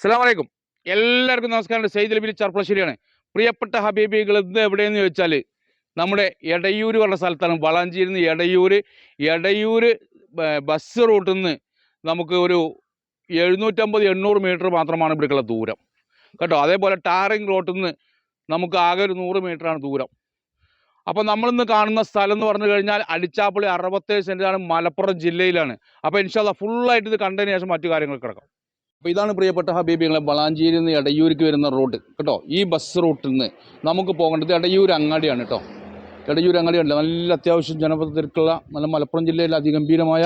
അസ്സാം വലൈക്കും എല്ലാവർക്കും നമസ്കാരം. സെയ്ദ് ലബിലി ചർപ്പളശ്ശേരിയാണ്. പ്രിയപ്പെട്ട ഹബീബികൾ ഇന്ന് എവിടെയെന്ന് ചോദിച്ചാൽ നമ്മുടെ എടയൂർ പറഞ്ഞ സ്ഥലത്താണ്. വളാഞ്ചിയിൽ നിന്ന് എടയൂർ എടയൂർ ബസ് റൂട്ടിൽ നിന്ന് നമുക്ക് ഒരു എഴുന്നൂറ്റമ്പത് എണ്ണൂറ് മീറ്റർ മാത്രമാണ് ഇവിടേക്കുള്ള ദൂരം. കേട്ടോ? അതേപോലെ ടാറിങ് റോട്ടിൽ നിന്ന് നമുക്ക് ആകെ ഒരു നൂറ് മീറ്ററാണ് ദൂരം. അപ്പോൾ നമ്മളിന്ന് കാണുന്ന സ്ഥലം എന്ന് പറഞ്ഞു കഴിഞ്ഞാൽ അടിച്ചാപ്പള്ളി അറുപത്തേഴ് സെന്റാണ് മലപ്പുറം ജില്ലയിലാണ്. അപ്പോൾ ഇൻഷാല്ല ഫുള്ളായിട്ട് ഇത് കണ്ടതിന് ശേഷം മറ്റു കാര്യങ്ങൾ കിടക്കാം അപ്പോൾ ഇതാണ് പ്രിയപ്പെട്ട ഹബീബികളെ വളാഞ്ചേരിയിൽ നിന്ന് എടയൂർക്ക് വരുന്ന റോഡ്. കേട്ടോ ഈ ബസ് റൂട്ടിൽ നിന്ന് നമുക്ക് പോകേണ്ടത് എടയൂർ അങ്ങാടിയാണ് കേട്ടോ. എടയൂർ അങ്ങാടിയല്ല നല്ല അത്യാവശ്യം ജനപദത്തിലുള്ള നല്ല മലപ്പുറം ജില്ലയിലെ അതിഗംഭീരമായ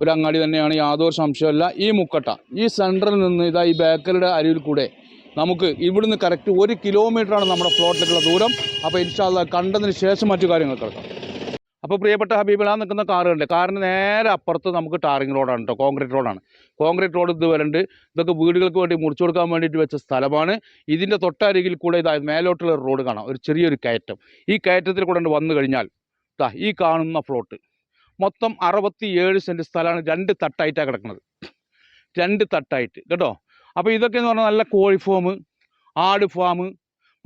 ഒരു അങ്ങാടി തന്നെയാണ്. യാതൊരു സംശയമല്ല ഈ മുക്കട്ട ഈ സെന്ററിൽ നിന്ന് ഇതാ ഈ ബേക്കറിയുടെ അരിയിൽ കൂടെ നമുക്ക് ഇവിടുന്ന് കറക്റ്റ് ഒരു കിലോമീറ്ററാണ് നമ്മുടെ ഫ്ലോട്ടിലേക്കുള്ള ദൂരം. അപ്പോൾ ഇൻഷാല്ല കണ്ടതിന് ശേഷം മറ്റു കാര്യങ്ങൾ കിടക്കാം അപ്പോൾ പ്രിയപ്പെട്ട ഹബീബിൽ നിൽക്കുന്ന കാറുകളുണ്ട് കാറിന് നേരെ അപ്പുറത്ത് നമുക്ക് ടാറിങ് റോഡാണ് കേട്ടോ കോൺക്രീറ്റ് റോഡാണ്. കോൺക്രീറ്റ് റോഡ് ഇത് വരണ്ട്. ഇതൊക്കെ വീടുകൾക്ക് വേണ്ടി മുറിച്ചു കൊടുക്കാൻ വേണ്ടിയിട്ട് വെച്ച സ്ഥലമാണ്. ഇതിന്റെ തൊട്ടരികിൽ കൂടെ ഇതാ മേലോട്ടുള്ള റോഡ് കാണാം. ഒരു ചെറിയൊരു കയറ്റം. ഈ കയറ്റത്തിൽ കൂടെ വന്നു കഴിഞ്ഞാൽ ദാ ഈ കാണുന്ന ഫ്ലോട്ട് മൊത്തം അറുപത്തി ഏഴ് സെന്റ് സ്ഥലമാണ് രണ്ട് തട്ടായിട്ടാണ് കിടക്കുന്നത് രണ്ട് തട്ടായിട്ട്. കേട്ടോ? അപ്പോൾ ഇതൊക്കെ എന്ന് പറഞ്ഞാൽ നല്ല കോഴി ഫാം ആട് ഫാം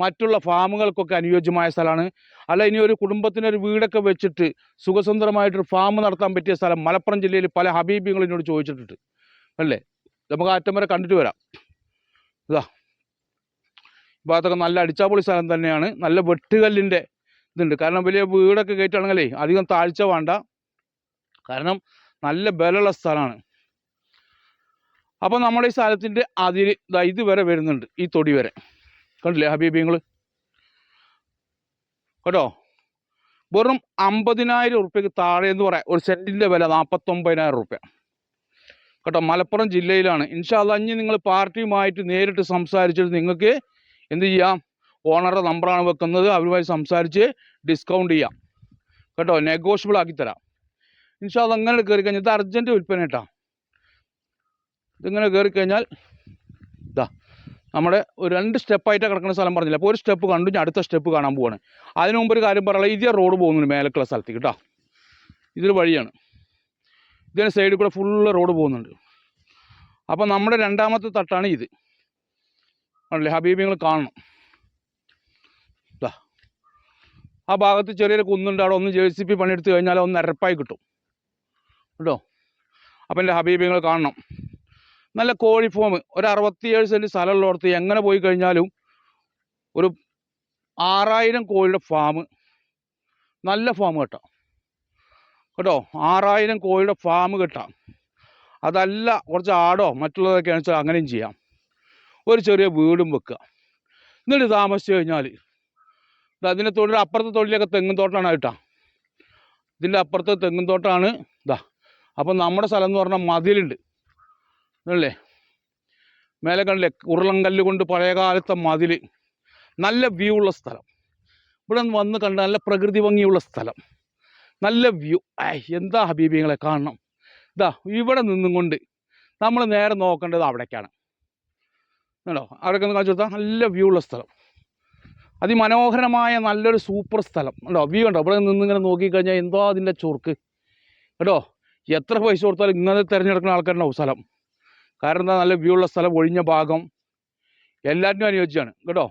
മറ്റുള്ള ഫാമുകൾക്കൊക്കെ അനുയോജ്യമായ സ്ഥലമാണ്. അല്ല ഇനി ഒരു കുടുംബത്തിനൊരു വീടൊക്കെ വെച്ചിട്ട് സുഖസുന്ദരമായിട്ടൊരു ഫാം നടത്താൻ പറ്റിയ സ്ഥലം മലപ്പുറം ജില്ലയിൽ പല ഹബീബികൾ എന്നോട് ചോദിച്ചിട്ടുണ്ട്. അല്ലേ? നമുക്ക് അറ്റം വരെ കണ്ടിട്ട് വരാം. ഇതാ. ഭാഗത്തൊക്കെ നല്ല അടിച്ചാപ്പൊളി സ്ഥലം തന്നെയാണ്. നല്ല വെട്ടുകല്ലിന്റെ ഇതുണ്ട്. കാരണം വലിയ വീടൊക്കെ കയറ്റുകയാണെങ്കിലേ അധികം താഴ്ച വേണ്ട. കാരണം നല്ല ബലമുള്ള സ്ഥലമാണ്. അപ്പോൾ നമ്മുടെ ഈ സ്ഥലത്തിന്റെ അതിൽ ഇതുവരെ ഇത് വരെ വരുന്നുണ്ട്. ഈ തൊടി വരെ. കണ്ടില്ലേ ഹബീബിങ്ങൾ കേട്ടോ? വെറും അമ്പതിനായിരം ഉറുപ്പ്യക്ക് താഴെ എന്ന് പറയാം. ഒരു സെന്റിന്റെ വില നാൽപ്പത്തൊമ്പതിനായിരം ഉറുപ്പ്യ. കേട്ടോ? മലപ്പുറം ജില്ലയിലാണ്. ഇൻഷാല്ല ഇനി നിങ്ങൾ പാർട്ടിയുമായിട്ട് നേരിട്ട് സംസാരിച്ചിട്ട് നിങ്ങൾക്ക് എന്ത് ചെയ്യാം? ഓണറുടെ നമ്പറാണ് വെക്കുന്നത്. അവരുമായി സംസാരിച്ച് ഡിസ്കൗണ്ട് ചെയ്യാം. കേട്ടോ? നെഗോഷ്യബിൾ ആക്കി തരാം. ഇൻഷാല്ല അങ്ങനെ കയറി കഴിഞ്ഞാൽ ഇത് അർജന്റ് വിൽപ്പന കേട്ടോ ഇതിങ്ങനെ കയറി കഴിഞ്ഞാൽ ഇതാ നമ്മുടെ ഒരു രണ്ട് സ്റ്റെപ്പായിട്ട് കിടക്കുന്ന സ്ഥലം പറഞ്ഞില്ല? അപ്പോൾ ഒരു സ്റ്റെപ്പ് കണ്ടു ഞാൻ അടുത്ത സ്റ്റെപ്പ് കാണാൻ പോവാണ്. അതിനു മുമ്പ് ഒരു കാര്യം പറയാം. ഇതേ റോഡ് പോകുന്നുണ്ട് മേലക്കുള്ള സ്ഥലത്തേക്ക് കേട്ടോ ഇതൊരു വഴിയാണ്. ഇതിന് സൈഡിൽ കൂടെ ഫുള്ള് റോഡ് പോകുന്നുണ്ട്. അപ്പോൾ നമ്മുടെ രണ്ടാമത്തെ തട്ടാണ് ഇത്. ആണല്ലേ? ഹബീബി നിങ്ങൾ കാണണം. ആ ഭാഗത്ത് ചെറിയൊരു കുന്നുണ്ട്. അവിടെ ഒന്ന് ജെ സി പി പണിയെടുത്ത് കഴിഞ്ഞാൽ ഒന്ന് അരപ്പായി കിട്ടും. കേട്ടോ? അപ്പം എന്റെ ഹബീബിങ്ങൾ കാണണം. നല്ല കോഴി ഫോം ഒരു അറുപത്തിയേഴ് സെന്റ് സ്ഥലമുള്ളിടത്ത് എങ്ങനെ പോയി കഴിഞ്ഞാലും ഒരു ആറായിരം കോഴിയുടെ ഫാം നല്ല ഫാം കേട്ടോ. കേട്ടോ? ആറായിരം കോഴിയുടെ ഫാം കിട്ടാം. അതല്ല കുറച്ച് ആടോ മറ്റുള്ളതൊക്കെയാണെന്ന് വെച്ചാൽ അങ്ങനെയും ചെയ്യാം. ഒരു ചെറിയ വീടും വെക്കുക. എന്നിട്ട് താമസിച്ച് കഴിഞ്ഞാൽ അതിന്റെ തൊഴിൽ അപ്പുറത്തെ തൊഴിലൊക്കെ തെങ്ങും തോട്ടമാണ് കേട്ടോ. ഇതിന്റെ അപ്പുറത്തെ തെങ്ങും തോട്ടമാണ് ഇതാ അപ്പം നമ്മുടെ സ്ഥലം എന്ന് പറഞ്ഞാൽ മതിലുണ്ട്. അല്ലേ? മേലെ കണ്ടില്ലേ? ഉരുളങ്കല്ല് കൊണ്ട് പഴയ കാലത്തെ മതിൽ നല്ല വ്യൂ ഉള്ള സ്ഥലം. ഇവിടെ വന്ന് കണ്ട നല്ല പ്രകൃതി ഭംഗിയുള്ള സ്ഥലം. നല്ല വ്യൂ എന്താ ഹബീബിങ്ങളെ കാണണം? ഇതാ ഇവിടെ നിന്നും കൊണ്ട് നമ്മൾ നേരെ നോക്കേണ്ടത് അവിടേക്കാണ്. കേട്ടോ അവിടേക്ക് ഒന്ന് കാണിച്ചു കൊടുത്താൽ നല്ല വ്യൂ ഉള്ള സ്ഥലം. അതിമനോഹരമായ നല്ലൊരു സൂപ്പർ സ്ഥലം. കേട്ടോ വ്യൂ കണ്ടോ? ഇവിടെ നിന്നിങ്ങനെ നോക്കിക്കഴിഞ്ഞാൽ എന്തോ അതിന്റെ ചൊർക്ക് കേട്ടോ എത്ര പൈസ കൊടുത്താലും ഇങ്ങനെ തിരഞ്ഞെടുക്കുന്ന ആൾക്കാരുണ്ടാവും സ്ഥലം. കാരണം എന്താ? നല്ല വ്യൂ ഉള്ള സ്ഥലം ഒഴിഞ്ഞ ഭാഗം. എല്ലാറ്റിനും അനുയോജ്യമാണ്. കേട്ടോ?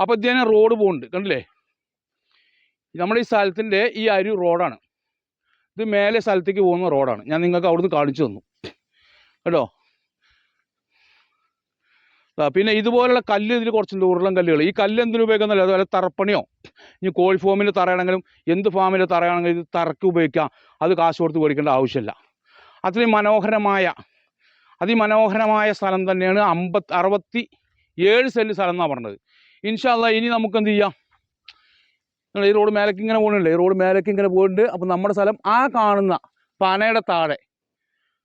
അപ്പോൾ ഇതേനെ റോഡ് പോകുന്നുണ്ട് കണ്ടില്ലേ? നമ്മുടെ ഈ സ്ഥലത്തിന്റെ ഈ അരു റോഡാണ് ഇത് മേലെ സ്ഥലത്തേക്ക് പോകുന്ന റോഡാണ് ഞാൻ നിങ്ങൾക്ക് അവിടുന്ന് കാണിച്ചു തന്നു. കേട്ടോ? പിന്നെ ഇതുപോലുള്ള കല്ല് ഇതിൽ കുറച്ചുണ്ട്. ഉരുളം കല്ലുകൾ ഈ കല്ല് എന്തിനു ഉപയോഗിക്കുന്നില്ല അതുപോലെ തറപ്പണിയോ? ഇനി കോഴി ഫാമിന്റെ തറയാണെങ്കിലും എന്ത് ഫാമിന്റെ തറയാണെങ്കിലും ഇത് തറക്ക് ഉപയോഗിക്കാം. അത് കാശ് കൊടുത്ത് മേടിക്കേണ്ട ആവശ്യമില്ല. അത്രയും മനോഹരമായ അതിമനോഹരമായ സ്ഥലം തന്നെയാണ് അമ്പത്തി അറുപത്തി ഏഴ് സെന്റ് സ്ഥലം എന്നാണ് പറഞ്ഞത്. ഇൻഷാല്ല ഇനി നമുക്ക് എന്ത് ചെയ്യാം ഈ റോഡ് മേലേക്ക് ഇങ്ങനെ പോകുന്നുണ്ട് ഈ റോഡ് മേലേക്ക് ഇങ്ങനെ പോയിട്ടുണ്ട്. അപ്പം നമ്മുടെ സ്ഥലം ആ കാണുന്ന പനയുടെ താഴെ.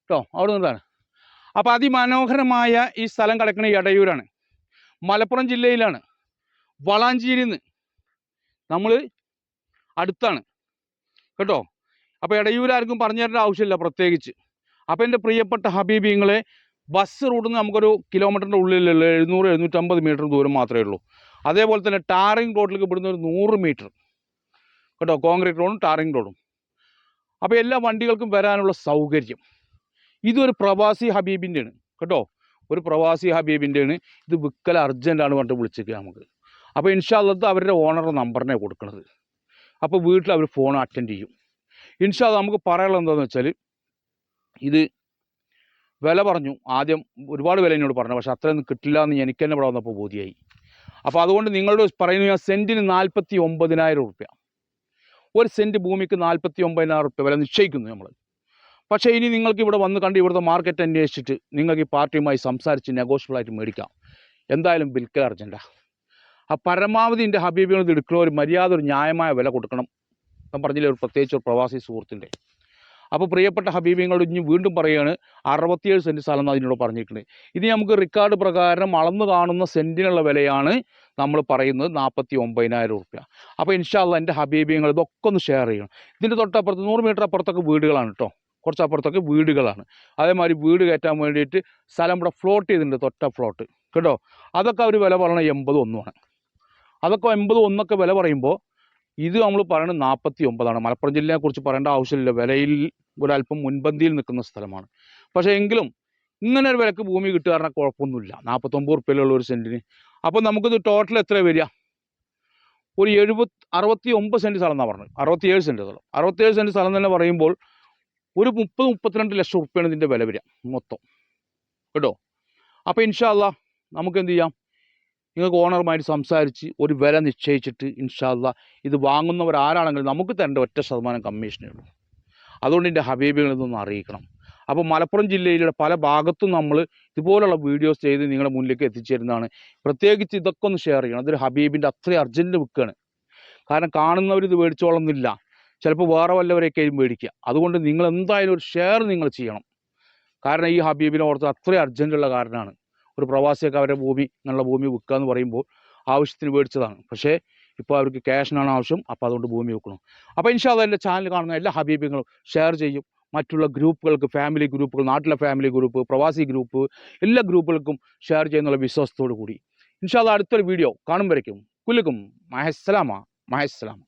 കേട്ടോ അവിടെ നിന്നാണ് അപ്പോൾ അതിമനോഹരമായ ഈ സ്ഥലം കിടക്കുന്ന എടയൂരാണ്. മലപ്പുറം ജില്ലയിലാണ്. വളാഞ്ചേരിയിൽ നിന്ന് നമ്മൾ അടുത്താണ്. കേട്ടോ? അപ്പോൾ ഇടയൂരാർക്കും പറഞ്ഞു തരേണ്ട ആവശ്യമില്ല പ്രത്യേകിച്ച്. അപ്പോൾ എന്റെ പ്രിയപ്പെട്ട ഹബീബിങ്ങളെ ബസ് റൂട്ടിൽ നിന്ന് നമുക്കൊരു കിലോമീറ്ററിന്റെ ഉള്ളിലുള്ള എഴുന്നൂറ് എഴുന്നൂറ്റമ്പത് മീറ്റർ ദൂരം മാത്രമേ ഉള്ളൂ. അതേപോലെ തന്നെ ടാറിങ് റോഡിലേക്ക് ഇവിടുന്ന് ഒരു നൂറ് മീറ്റർ കേട്ടോ? കോൺക്രീറ്റ് റോഡും ടാറിങ് റോഡും അപ്പോൾ എല്ലാ വണ്ടികൾക്കും വരാനുള്ള സൗകര്യം. ഇതൊരു പ്രവാസി ഹബീബിന്റെയാണ് കേട്ടോ? ഒരു പ്രവാസി ഹബീബിന്റെയാണ് ഇത് വിക്കൽ അർജന്റാണ് പറഞ്ഞിട്ട് വിളിച്ചിരിക്കുക നമുക്ക്. അപ്പോൾ ഇൻഷാല്ലത്ത് അവരുടെ ഓണറുടെ നമ്പറിനെ കൊടുക്കുന്നത് അപ്പോൾ വീട്ടിൽ അവർ ഫോൺ അറ്റൻഡ് ചെയ്യും. ഇൻഷാല്ല നമുക്ക് പറയാനുള്ളത് എന്താണെന്ന് വെച്ചാൽ ഇത് വില പറഞ്ഞു. ആദ്യം ഒരുപാട് വില എന്നോട് പറഞ്ഞു. പക്ഷേ അത്രയൊന്നും കിട്ടില്ല എന്ന് എനിക്ക് തന്നെ ഇവിടെ വന്നപ്പോൾ ബോധ്യമായി അപ്പോൾ അതുകൊണ്ട് നിങ്ങളോട് പറയുന്നു ഞാൻ സെന്റിന് നാൽപ്പത്തി ഒമ്പതിനായിരം റുപ്യ ഒരു സെന്റ് ഭൂമിക്ക് നാൽപ്പത്തി ഒമ്പതിനായിരം റുപ്യ വില നിശ്ചയിക്കുന്നു നമ്മൾ പക്ഷേ ഇനി നിങ്ങൾക്ക് ഇവിടെ വന്ന് കണ്ട് ഇവിടുത്തെ മാർക്കറ്റ് അന്വേഷിച്ചിട്ട് നിങ്ങൾക്ക് ഈ പാർട്ടിയുമായി സംസാരിച്ച് നെഗോഷ്യബിളായിട്ട് മേടിക്കാം. എന്തായാലും വിൽക്കൽ അർജന്റാ ആ. പരമാവധി എന്റെ ഹബീബികൾ ഇത് ഒരു മര്യാദ ഒരു ന്യായമായ വില കൊടുക്കണം. ഞാൻ പറഞ്ഞില്ലേ ഒരു പ്രത്യേകിച്ച് ഒരു പ്രവാസി സുഹൃത്തിന്റെ. അപ്പോൾ പ്രിയപ്പെട്ട ഹബീബിങ്ങളോട് ഇനി വീണ്ടും പറയുകയാണ് അറുപത്തിയേഴ് സെന്റ് സ്ഥലം അതിനോട് പറഞ്ഞിട്ടുണ്ട് ഇനി നമുക്ക് റിക്കാർഡ് പ്രകാരം അളന്നു കാണുന്ന സെന്റിനുള്ള വിലയാണ് നമ്മൾ പറയുന്നത് നാൽപ്പത്തി ഒമ്പതിനായിരം റുപ്യ അപ്പോൾ ഇൻഷാല്ല എന്റെ ഹബീബിങ്ങൾ ഇതൊക്കെ ഒന്ന് ഷെയർ ചെയ്യണം. ഇതിന്റെ തൊട്ടപ്പുറത്ത് നൂറ് മീറ്റർ അപ്പുറത്തൊക്കെ വീടുകളാണ് കേട്ടോ. കുറച്ച് അപ്പുറത്തൊക്കെ വീടുകളാണ്. അതേമാതിരി വീട് കയറ്റാൻ വേണ്ടിയിട്ട് സ്ഥലം ഇവിടെ ഫ്ലോട്ട് ചെയ്തിട്ടുണ്ട് തൊട്ട ഫ്ലോട്ട് കേട്ടോ? അതൊക്കെ അവർ വില പറയണത് എൺപത് ഒന്നുമാണ്. അതൊക്കെ എൺപത് ഒന്നൊക്കെ വില പറയുമ്പോൾ ഇത് നമ്മൾ പറയുന്നത് നാൽപ്പത്തി ഒമ്പതാണ് മലപ്പുറം ജില്ലയെക്കുറിച്ച് പറയേണ്ട ആവശ്യമില്ല. വിലയിൽ ഒരല്പം മുൻപന്തിയിൽ നിൽക്കുന്ന സ്ഥലമാണ്. പക്ഷേ എങ്കിലും ഇങ്ങനെ ഒരു വിലക്ക് ഭൂമി കിട്ടുക പറഞ്ഞാൽ കുഴപ്പമൊന്നുമില്ല. നാൽപ്പത്തൊമ്പത് റുപ്യയിലുള്ള ഒരു സെന്റിന് അപ്പോൾ നമുക്കിത് ടോട്ടൽ എത്ര വരിക? ഒരു എഴുപത് അറുപത്തി ഒമ്പത് സെന്റ് സ്ഥലം എന്നാണ് പറഞ്ഞത്. അറുപത്തിയേഴ് സെന്റ് സ്ഥലം. അറുപത്തിയേഴ് സെന്റ് സ്ഥലം തന്നെ പറയുമ്പോൾ ഒരു മുപ്പത് മുപ്പത്തിരണ്ട് ലക്ഷം റുപ്യാണ് ഇതിന്റെ വില വരിക മൊത്തം. കേട്ടോ? അപ്പോൾ ഇൻഷാല്ല നമുക്ക് എന്ത് ചെയ്യാം? നിങ്ങൾക്ക് ഓണറുമായിട്ട് സംസാരിച്ച് ഒരു വില നിശ്ചയിച്ചിട്ട് ഇൻഷാല്ല ഇത് വാങ്ങുന്നവർ ആരാണെങ്കിലും നമുക്ക് തരേണ്ട ഒറ്റ ശതമാനം കമ്മീഷനേ ഉള്ളൂ. അതുകൊണ്ട് എന്റെ ഹബീബികൾ നിന്നൊന്ന് അറിയിക്കണം. അപ്പോൾ മലപ്പുറം ജില്ലയിലെ പല ഭാഗത്തും നമ്മൾ ഇതുപോലുള്ള വീഡിയോസ് ചെയ്ത് നിങ്ങളുടെ മുന്നിലേക്ക് എത്തിച്ചേരുന്നതാണ്. പ്രത്യേകിച്ച് ഇതൊക്കെ ഒന്ന് ഷെയർ ചെയ്യണം. അതൊരു ഹബീബിന്റെ അത്രയും അർജന്റ് ബുക്കാണ് കാരണം കാണുന്നവർ ഇത് മേടിച്ചോളന്നില്ല. ചിലപ്പോൾ വേറെ വല്ലവരെയൊക്കെയും മേടിക്കുക. അതുകൊണ്ട് നിങ്ങൾ എന്തായാലും ഒരു ഷെയർ നിങ്ങൾ ചെയ്യണം. കാരണം ഈ ഹബീബിനെ ഓർത്ത് അത്രയും അർജന്റുള്ള കാരണമാണ് ഒരു പ്രവാസിയൊക്കെ അവരുടെ ഭൂമി ഇങ്ങനെയുള്ള ഭൂമി വിൽക്കുക എന്ന് പറയുമ്പോൾ ആവശ്യത്തിന് മേടിച്ചതാണ്. പക്ഷേ ഇപ്പോൾ അവർക്ക് ക്യാഷിനാണ് ആവശ്യം. അപ്പോൾ അതുകൊണ്ട് ഭൂമി വെക്കണം. അപ്പോൾ ഇൻഷാല്ല എന്റെ ചാനൽ കാണുന്ന എല്ലാ ഹബീബിങ്ങളും ഷെയർ ചെയ്യും. മറ്റുള്ള ഗ്രൂപ്പുകൾക്ക് ഫാമിലി ഗ്രൂപ്പുകൾ നാട്ടിലെ ഫാമിലി ഗ്രൂപ്പ് പ്രവാസി ഗ്രൂപ്പ് എല്ലാ ഗ്രൂപ്പുകൾക്കും ഷെയർ ചെയ്യുന്നുള്ള വിശ്വാസത്തോടു കൂടി. ഇൻഷാല്ല അടുത്തൊരു വീഡിയോ കാണുമ്പോഴേക്കും. കുലുക്കും മഹസ്സലാമ മഹസ്സലാമ